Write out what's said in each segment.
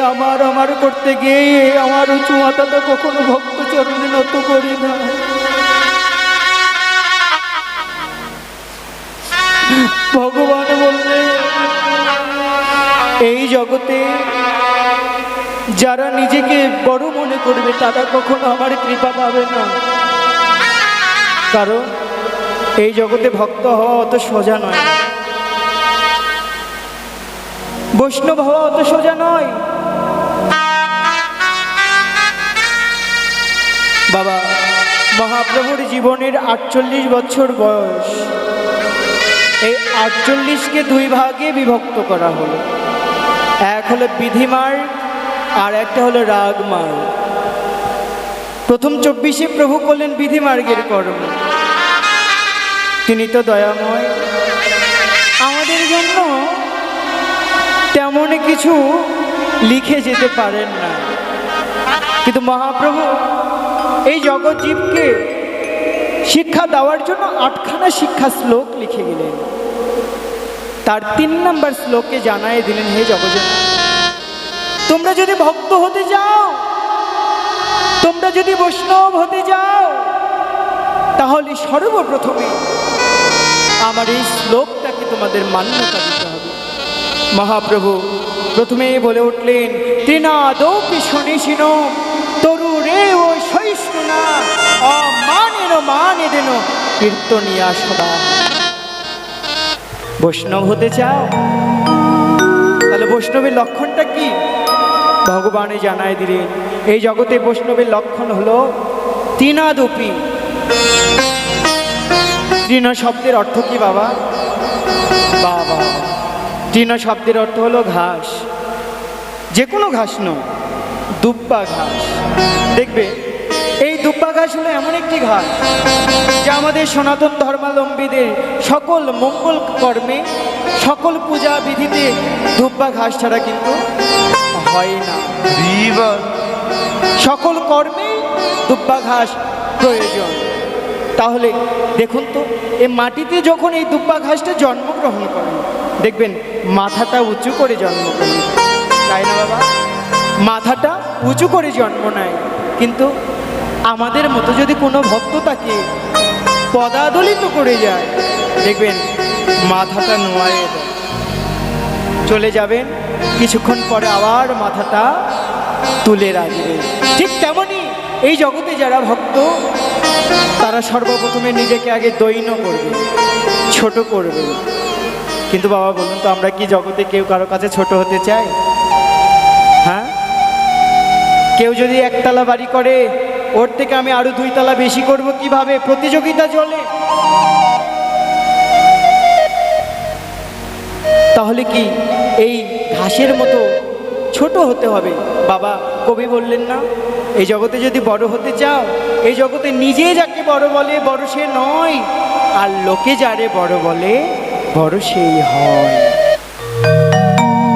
আমার আমার করতে গিয়ে আমার উঁচু মাথাটা কখনো ভক্ত চরণে নত করি না। ভগবান বললে, এই জগতে যারা নিজেকে বড় মনে করবে, তারা কখনো আমার কৃপা পাবে না। কারণ এই জগতে ভক্ত হওয়া অত সোজা নয়। বৈষ্ণব হওয়া অত সোজা নয়। বাবা, মহাপ্রভুর জীবনের আটচল্লিশ বছর বয়স। এই আটচল্লিশকে দুই ভাগে বিভক্ত করা হলো। এক হলো বিধিমার, আর একটা হলো রাগমার। প্রথম চব্বিশে প্রভু করলেন বিধিমার্গের কর্ম। তিনি তো দয়াময়। আমাদের জন্য তেমন কিছু লিখে যেতে পারেন না। কিন্তু মহাপ্রভু এই জগজীবকে শিক্ষা দেওয়ার জন্য আটখানা শিক্ষা শ্লোক লিখে গেলেন। তার তিন নম্বর শ্লোকে জানাই দিলেন, হে জগজন তোমরা যদি ভক্ত হতে যাও তোমরা যদি বৈষ্ণব হতে যাও তাহলে সর্বপ্রথমে আমার এই শ্লোকটাকে তোমাদের মান্যতা দিতে হবে। মহাপ্রভু প্রথমে বলে উঠলেন তৃণাদৌপি শনিশিন তরু রে ও সহিষ্ণুনা অমানেন মানে কীর্তনিয়া সদা বৈষ্ণব হতে চাও? তাহলে বৈষ্ণবের লক্ষণটা কি? ভগবানে জানায় দিলেন এই জগতে বৈষ্ণবের লক্ষণ হলো তৃণাদপি। তৃণ শব্দের অর্থ কি বাবা? বাবা। তৃণ শব্দের অর্থ হলো ঘাস। যে কোনো ঘাস নয়, দুব্বা ঘাস। দেখবে এই দুব্বা ঘাস হলো এমন একটি ঘাস যা আমাদের সনাতন ধর্মাবলম্বীদের সকল মঙ্গল কর্মে সকল পূজা বিধিতে দুব্বা ঘাস ছাড়া কিন্তু হয় না। সকল কর্মে দুব্বা ঘাস প্রয়োজন। তাহলে দেখুন তো এই মাটিতে যখন এই দুব্বা ঘাসটা জন্মগ্রহণ করে দেখবেন মাথাটা উঁচু করে জন্মগ্রহণ করে। তাই না বাবা? মাথাটা উঁচু করে জন্ম নেয়। কিন্তু আমাদের মতো যদি কোনো ভক্ত তাকে পদাদলিত করে যায়, দেখবেন মাথাটা নোয়ায় চলে যাবেন, কিছুক্ষণ পরে আবার মাথাটা তুলে রাখবে ঠিক তেমনই এই জগতে যারা ভক্ত, তারা সর্বপ্রথমে নিজেকে আগে দৈন্য করবে, ছোট করবে। কিন্তু বাবা, বলুন তো, আমরা কি জগতে কেউ কারও কাছে ছোট হতে চাই? হ্যাঁ? কেউ যদি একতলা বাড়ি করে ওর থেকে আমি আরও দুই তলা বেশি করব কীভাবে? প্রতিযোগিতা চলে। তাহলে কি এই ঘাসের মতো ছোট হতে হবে? বাবা, কবি বললেন না, এই জগতে যদি বড় হতে চাও, এই জগতে নিজে যাকে বড় বলে, বড় সে নয়। আর লোকে যারে বড় বলে, বড় সেই হয়।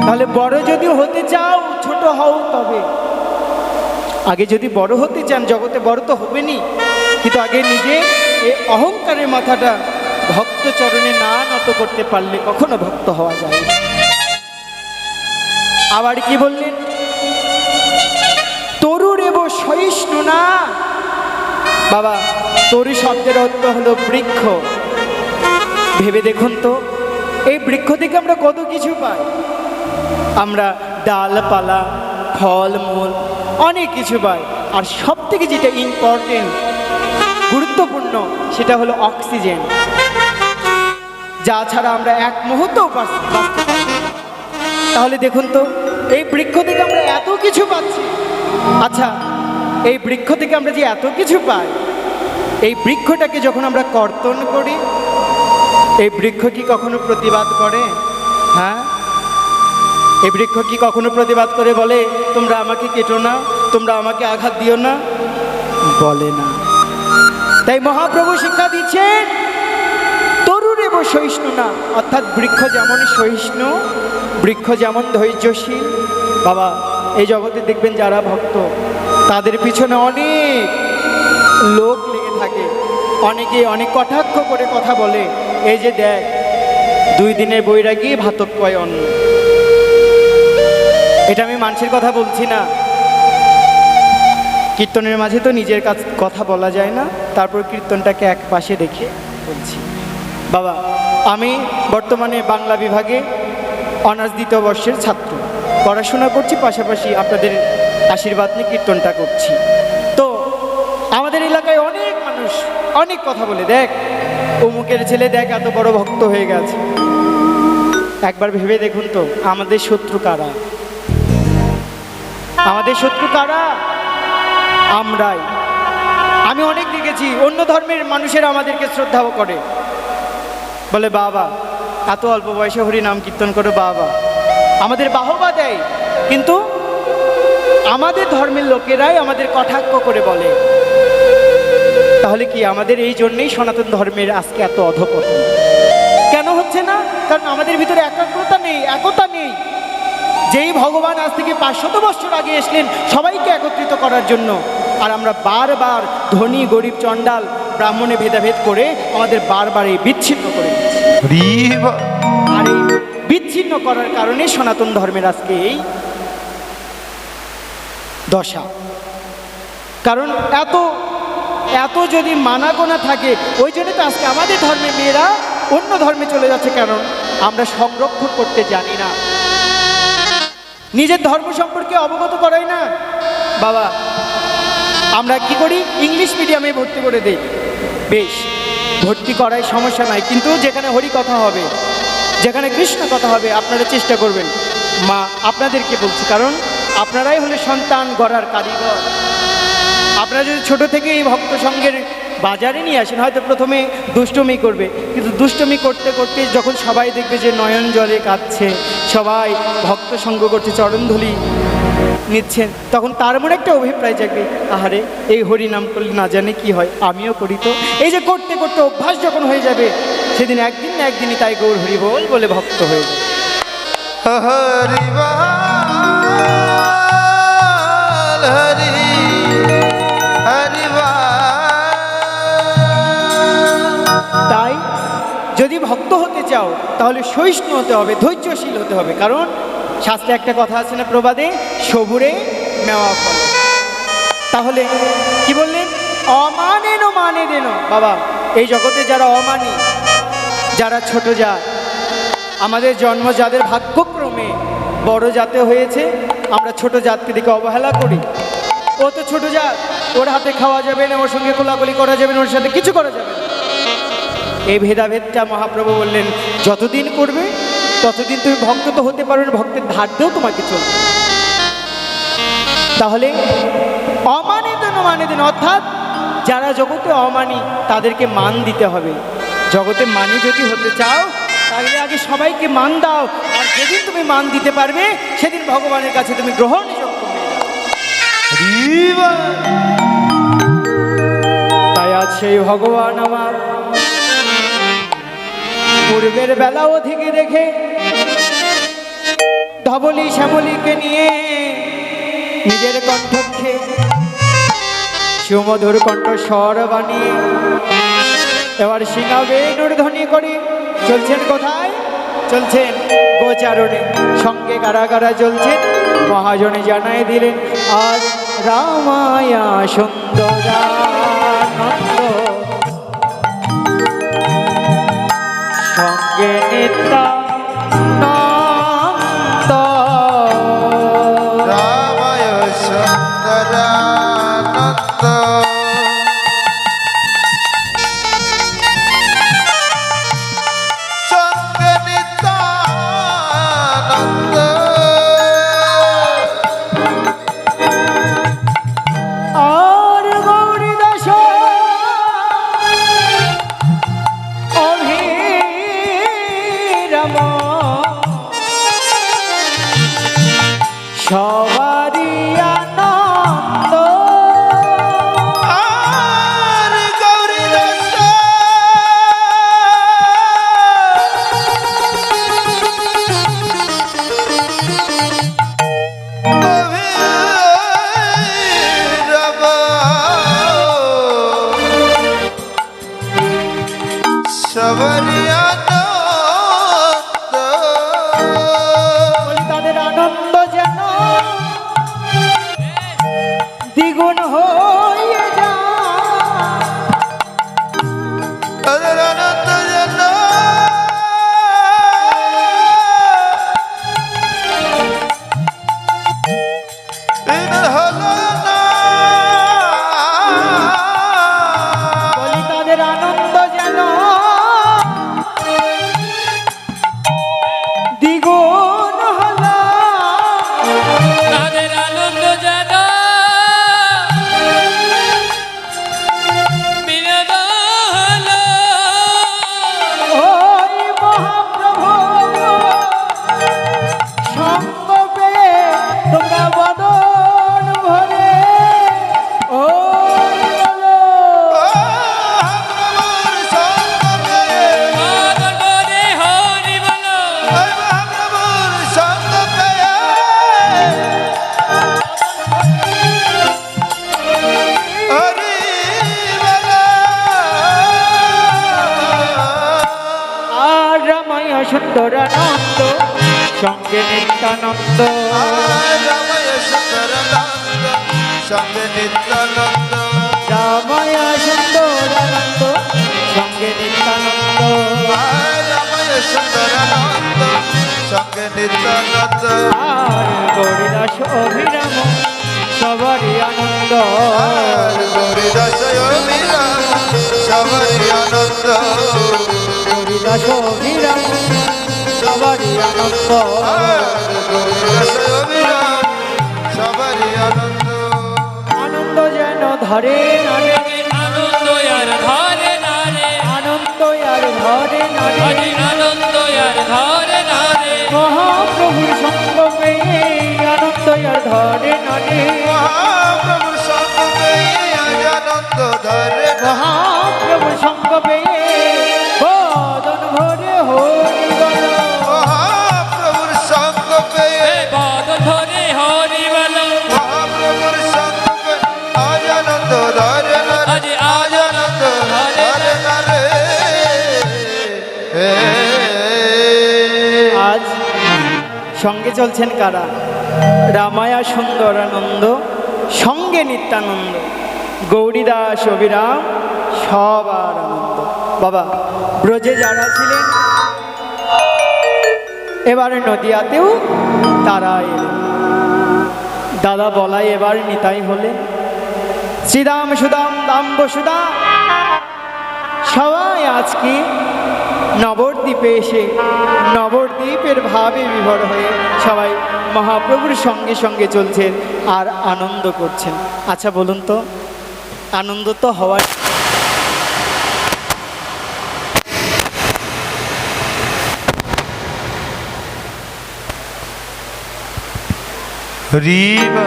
তাহলে বড় যদি হতে চাও, ছোট হও তবে। আগে যদি বড় হতে চান, জগতে বড় তো হবেনি কিন্তু আগে নিজে এই অহংকারের মাথাটা ভক্ত চরণে না নত করতে পারলে কখনো ভক্ত হওয়া যায় আবার কি বললেন? তরুর এব সহিষ্ণু না। বাবা, তরু শব্দের অর্থ হলো বৃক্ষ। ভেবে দেখুন তো, এই বৃক্ষ থেকে আমরা কত কিছু পাই? আমরা ডালপালা ফল মূল অনেক কিছু পাই আর সব থেকে যেটা ইম্পর্টেন্ট গুরুত্বপূর্ণ, সেটা হলো অক্সিজেন যা ছাড়া আমরা এক মুহূর্তও। তাহলে দেখুন তো, এই বৃক্ষ থেকে আমরা এত কিছু পাচ্ছি। আচ্ছা এই বৃক্ষ থেকে আমরা যে এত কিছু পাই, এই বৃক্ষটাকে যখন আমরা কর্তন করি, এই বৃক্ষ কি কখনো প্রতিবাদ করে? হ্যাঁ? এই বৃক্ষ কি কখনো প্রতিবাদ করে বলে, তোমরা আমাকে কেটো না, তোমরা আমাকে আঘাত দিও না বলে না। তাই মহাপ্রভু শিক্ষা দিচ্ছেন, তরুণ এবং সহিষ্ণু না। অর্থাৎ বৃক্ষ যেমন সহিষ্ণু, বৃক্ষ যেমন ধৈর্যশীল। বাবা, এই জগতে দেখবেন যারা ভক্ত, তাদের পিছনে অনেক লোক লেগে থাকে। অনেকে অনেক কটাক্ষ করে কথা বলে, এই যে দেখ, দুই দিনের বৈরাগী ভাতক কয় অন্ন? এটা আমি মানুষের কথা বলছি না। কীর্তনের মাঝে তো নিজের কাছ কথা বলা যায় না, তারপর কীর্তনটাকে এক পাশে রেখে বলছি। বাবা, আমি বর্তমানে বাংলা বিভাগে অনার্স দ্বিতীয় বর্ষের ছাত্র। পড়াশোনা করছি, পাশাপাশি আপনাদের আশীর্বাদ নিয়ে কীর্তনটা করছি। তো, আমাদের এলাকায় অনেক মানুষ অনেক কথা বলে, দেখ। অমুকের ছেলে দেখ, এত বড় ভক্ত হয়ে গেছে। একবার ভেবে দেখুন তো, আমাদের শত্রু কারা? আমাদের শত্রু কারা? আমরাই। আমি অনেক দেখেছি, অন্য ধর্মের মানুষেরা আমাদেরকে শ্রদ্ধাও করে। বলে, বাবা, এত অল্প বয়সে হরি নাম কীর্তন করে, বাবা। আমাদের বাহবা দেয়, কিন্তু আমাদের ধর্মের লোকেরাই আমাদের কটাক্ষ করে বলে। তাহলে কি আমাদের এই জন্যেই সনাতন ধর্মের আজকে এত অধপতন? কেন হচ্ছে না? কারণ আমাদের ভিতরে একাগ্রতা নেই, একতা নেই। যেই ভগবান আজ থেকে পাঁচশত বছর আগে এসলেন সবাইকে একত্রিত করার জন্য। আর আমরা বারবার ধনী গরিব চণ্ডাল ব্রাহ্মণে ভেদাভেদ করে আমাদের বারবার এই বিচ্ছিন্ন করে দিচ্ছি। আর এই বিচ্ছিন্ন করার কারণে সনাতন ধর্মের আজকে এই দশা। কারণ এত এত যদি মানাগোনা থাকে ওই জন্য তো আজকে আমাদের ধর্মের মেয়েরা অন্য ধর্মে চলে যাচ্ছে কারণ আমরা সংরক্ষণ করতে জানি না। নিজের ধর্ম সম্পর্কে অবগত করাই না। বাবা, আমরা কি করি? ইংলিশ মিডিয়ামে ভর্তি করে দিই। বেশ, ভর্তি করায় সমস্যা নাই, কিন্তু যেখানে হরি কথা হবে, যেখানে কৃষ্ণ কথা হবে, আপনারা চেষ্টা করবেন। মা, আপনাদেরকে বলছি, কারণ আপনারাই হলে সন্তান গড়ার কারিগর। আপনারা যদি ছোট থেকে এই ভক্ত সঙ্গের বাজারে নিয়ে আসেন, হয়তো প্রথমে দুষ্টমি করবে। কিন্তু দুষ্টমি করতে করতে যখন সবাই দেখবে যে নয়ন জলে কাঁদছে সবাই ভক্ত সঙ্গ করছে, চরণধুলি নিচ্ছেন। তখন তার মনে একটা অভিপ্রায় জাগবে, আহারে, এই হরি নাম করলে না জানে কি হয়, আমিও করি তো। এই যে করতে করতে অভ্যাস যখন হয়ে যাবে, সেদিন একদিন না একদিনই তাই গৌর হরি বল বলে ভক্ত হয়ে যাবে। ভক্ত হতে চাও, তাহলে সহিষ্ণু হতে হবে, ধৈর্যশীল হতে হবে। কারণ শাস্ত্রে একটা কথা আছে না প্রবাদে, সবুরে মেওয়া ফল। তাহলে কি বললেন? অমানেন মানে দেন বাবা, এই জগতে যারা অমানি, যারা ছোট জাত, আমাদের জন্ম যাদের ভাগ্যক্রমে বড় জাতে হয়েছে, আমরা ছোট জাতকে দিকে অবহেলা করি। ও তো ছোট জাত, ওর হাতে খাওয়া যাবে না, ওর সঙ্গে কোলাকুলি করা যাবে না, ওর সাথে কিছু করা যাবে না। এই ভেদাভেদটা মহাপ্রভু বললেন যতদিন করবে ততদিন তুমি ভক্ত তো হতে পারবে ভক্তের ধার দিয়েও তোমাকে চলবে তাহলে অমানিত মানে দিন অর্থাৎ যারা জগতে অমানি তাদেরকে মান দিতে হবে। জগতে মানি যদি হতে চাও তাহলে আগে সবাইকে মান দাও। আর যেদিন তুমি মান দিতে পারবে সেদিন ভগবানের কাছে তুমি হরিব তাই আজ সেই ভগবান আমার পূর্বের বেলাও থেকে দেখে ধবলি শ্যামলিকে নিয়ে নিজের কণ্ঠক্ষে সুমধুর কণ্ঠ স্বর বানিয়ে এবার সিংহাবেনুর ধ্বনি করে চলছেন কোথায়? চলছেন গোচারণে। সঙ্গে কারা কারা চলছেন মহাজনে জানাই দিলেন, আজ রামায়া সুন্দরানন্দ সঙ্গে নিত্যানন্দ সবারই সুন্দরানন্দ সঙ্গে নিত্যানন্দ। রামায় সুন্দরানন্দ সঙ্গে নিত্যানন্দ। রামায় সুন্দরানন্দ সঙ্গে নিত্যানন্দ। আর গৌরীদাস অভিরাম সবারই আনন্দ। গৌরীদাস অভিরাম সবারই আনন্দ। গৌরীদাস অভিরাম সবারই আনন্দ। গৌরীদাস অভিরাম আনন্দ। আনন্দ যেন ধরে নারে। আনন্দ আর ধরে নারে। আনন্দ আর ধরে নারে। হরি আনন্দ আর ধরে নারে। মহাপ্রভুর সঙ্গ পেয়ে আনন্দ আর ধরে নারে। মহাপ্রভুর সঙ্গে আনন্দ ধরে মহাপ্রভুর সঙ্গে চলছেন কারা? রামায়া সুন্দরানন্দ সঙ্গে নিত্যানন্দ, গৌরীদাস অবিরাম, সবার আনন্দ। বাবা, ব্রজে যারা ছিলেন, এবারে নদিয়াতেও তারা এলেন। দাদা বলাই এবার নিতাই হলেন শ্রীদাম সুদাম দাম বসুদাম সবাই আজকে নবদ্বীপে এসে নবদ্বীপের ভাবে বিভোর হয়ে সবাই মহাপ্রভুর সঙ্গে সঙ্গে চলছেন আর আনন্দ করছেন। আচ্ছা বলুন তো, আনন্দ তো হওয়ার হরিবা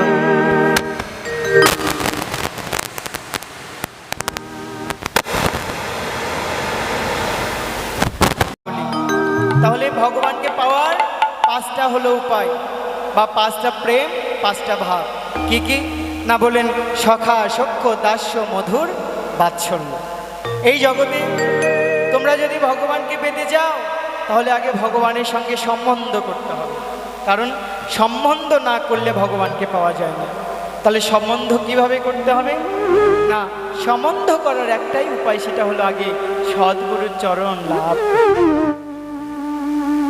বা পাঁচটা প্রেম, পাঁচটা ভাব। কি কি? না বলেন সখা, সখ্য, দাস্য, মধুর, বাৎসল্য। এই জগতে তোমরা যদি ভগবানকে পেতে যাও তাহলে আগে ভগবানের সঙ্গে সম্বন্ধ করতে হবে। কারণ সম্বন্ধ না করলে ভগবানকে পাওয়া যায় না। তাহলে সম্বন্ধ কীভাবে করতে হবে? না, সম্বন্ধ করার একটাই উপায় সেটা হলো আগে সদ্গুরুর চরণ লাভ।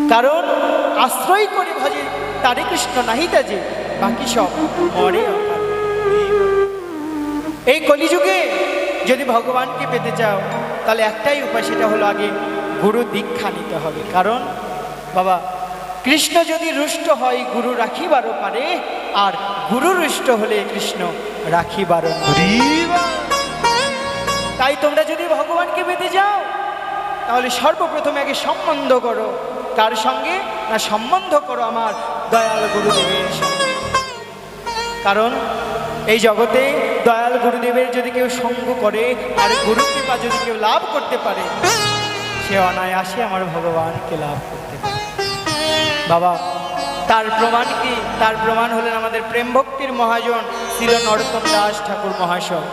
কারণ আশ্রয় করে তারে কৃষ্ণ নাহিতা যে বাকি সব মরে এই কলিযুগে যদি ভগবানকে পেতে চাও তাহলে একটাই উপায় সেটা হলো আগে গুরু দীক্ষা নিতে হবে। কারণ বাবা কৃষ্ণ যদি রুষ্ট হয় গুরু রাখিবারও পারে আর গুরু রুষ্ট হলে কৃষ্ণ রাখিবারও তাই তোমরা যদি ভগবানকে পেতে যাও তাহলে সর্বপ্রথমে আগে সম্বন্ধ করো। কার সঙ্গে? না সম্বন্ধ করো আমার দয়াল গুরুদেবের সঙ্গে। কারণ এই জগতে দয়াল গুরুদেবের যদি কেউ সঙ্গ করে আর গুরু কৃপা যদি কেউ লাভ করতে পারে, সে অনায়াসে আমার ভগবানকে লাভ করতে পারে। বাবা, তার প্রমাণ কি? তার প্রমাণ হলেন আমাদের প্রেম ভক্তির মহাজন ছিল নরোত্তম দাস ঠাকুর মহাশয়।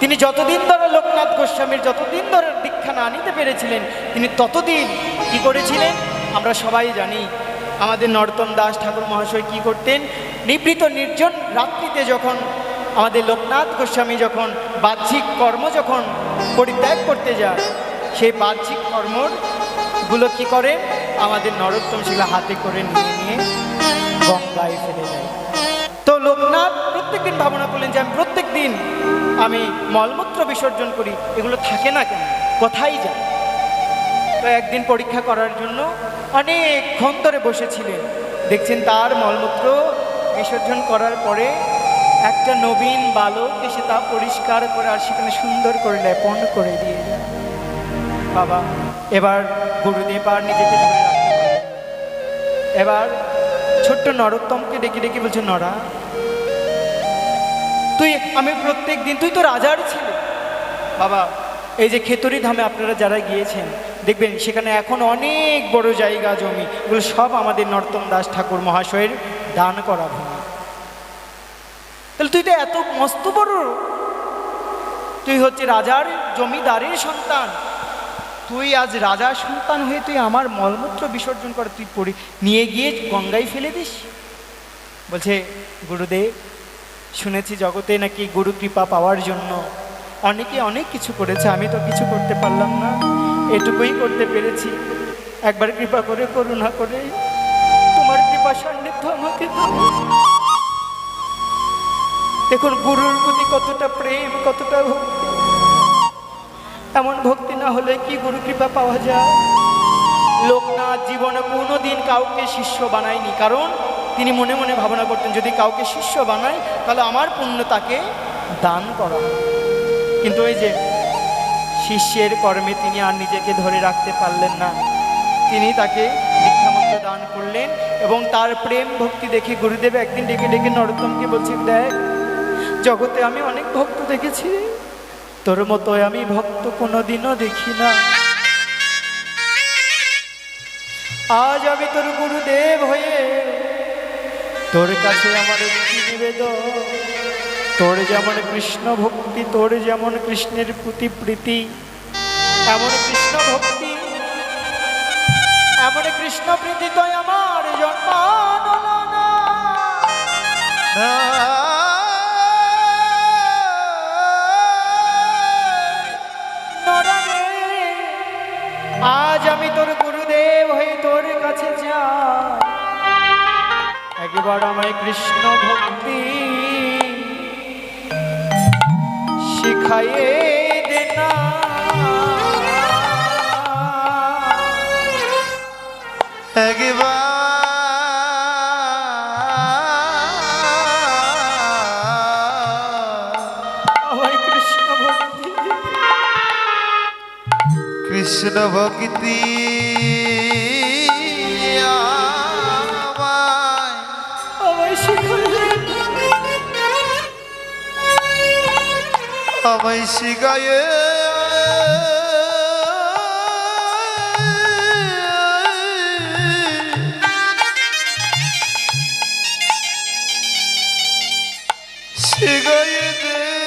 তিনি যতদিন ধরে লোকনাথ গোস্বামীর, যতদিন ধরে দীক্ষা না নিতে পেরেছিলেন, তিনি ততদিন কি করেছিলেন? আমরা সবাই জানি আমাদের নর্তন দাস ঠাকুর মহাশয় কি করতেন? নিবৃত নির্জন রাত্রিতে যখন আমাদের লোকনাথ গোস্বামী যখন বাহ্যিক কর্ম যখন পরিত্যাগ করতে যায়, সেই বাহ্যিক কর্মরগুলো কি করে? আমাদের নরোত্তম শিলা হাতে করে নিয়ে নিয়ে গঙ্গায় ফেলে যায় তো লোকনাথ প্রত্যেকদিন ভাবনা করলেন যে আমি প্রত্যেক দিন আমি মলমূত্র বিসর্জন করি, এগুলো থাকে না কেন? কোথায় যায়? একদিন পরীক্ষা করার জন্য অনেকক্ষণ ধরে বসেছিলেন। দেখছেন তার মলমূত্র বিসর্জন করার পরে একটা নবীন বালক এসে তা পরিষ্কার করে আর সেখানে সুন্দর করে লেপন করে দিয়ে বাবা, এবার গুরুদেব আর নিজেকে ধরে এবার ছোট্ট নরোত্তমকে ডেকে ডেকে বলছে, নরা, তুই আমি প্রত্যেক দিন তুই তো রাজার ছিল। বাবা, এই যে খেতরি ধামে আপনারা যারা গিয়েছেন দেখবেন সেখানে এখন অনেক বড় জায়গা জমি, এগুলো সব আমাদের নর্তম দাস ঠাকুর মহাশয়ের দান করা ভূমি। তাহলে তুই তো এত মস্ত বড়, তুই হচ্ছে রাজার জমিদারের সন্তান। তুই আজ রাজা সন্তান হয়ে তুই আমার মলমূত্র বিসর্জন করে তুই পড়ি, নিয়ে গিয়ে গঙ্গায় ফেলে দিস। বলছে, গুরুদেব, শুনেছি জগতে নাকি গুরু কৃপা পাওয়ার জন্য অনেকে অনেক কিছু করেছে, আমি তো কিছু করতে পারলাম না। এটুকুই করতে পেরেছি। একবার কৃপা করে, করুণা করে, তোমার কৃপা সান্নিধ্য আমাকে দেখুন, গুরুর প্রতি কতটা প্রেম, কতটা ভক্তি। এমন ভক্তি না হলে কি গুরু কৃপা পাওয়া যায়? লোকনাথ জীবনে কোনো দিন কাউকে শিষ্য বানায়নি। কারণ তিনি মনে মনে ভাবনা করতেন, যদি কাউকে শিষ্য বানায়, তাহলে আমার পুণ্য তাকে দান করা কিন্তু ওই যে শিষ্যের কর্মে তিনি আর নিজেকে ধরে রাখতে পারলেন না। তিনি তাকে দীক্ষামন্ত্র দান করলেন এবং তার প্রেম ভক্তি দেখে গুরুদেব একদিন ডেকে ডেকে নরোত্তমকে বলছেন, দেখ, জগতে আমি অনেক ভক্ত দেখেছি। তোর মতো আমি ভক্ত কোনোদিনও দেখি না। আজ আমি তোর গুরুদেব হয়ে তোর কাছে আমার একটি নিবেদন। তোর যেমন কৃষ্ণ ভক্তি, তোর যেমন কৃষ্ণের প্রতি প্রীতি, এমন কৃষ্ণ ভক্তি, এমন কৃষ্ণ প্রীতি তো আমার নরনে আজ আমি তোর গুরুদেব হয়ে তোর কাছে যাই। একবার আমায় কৃষ্ণ ভক্তি শিখাইয়ে দে না। একবার। কৃষ্ণ ভক্তি। আমায় শিখায়ে শিখায়ে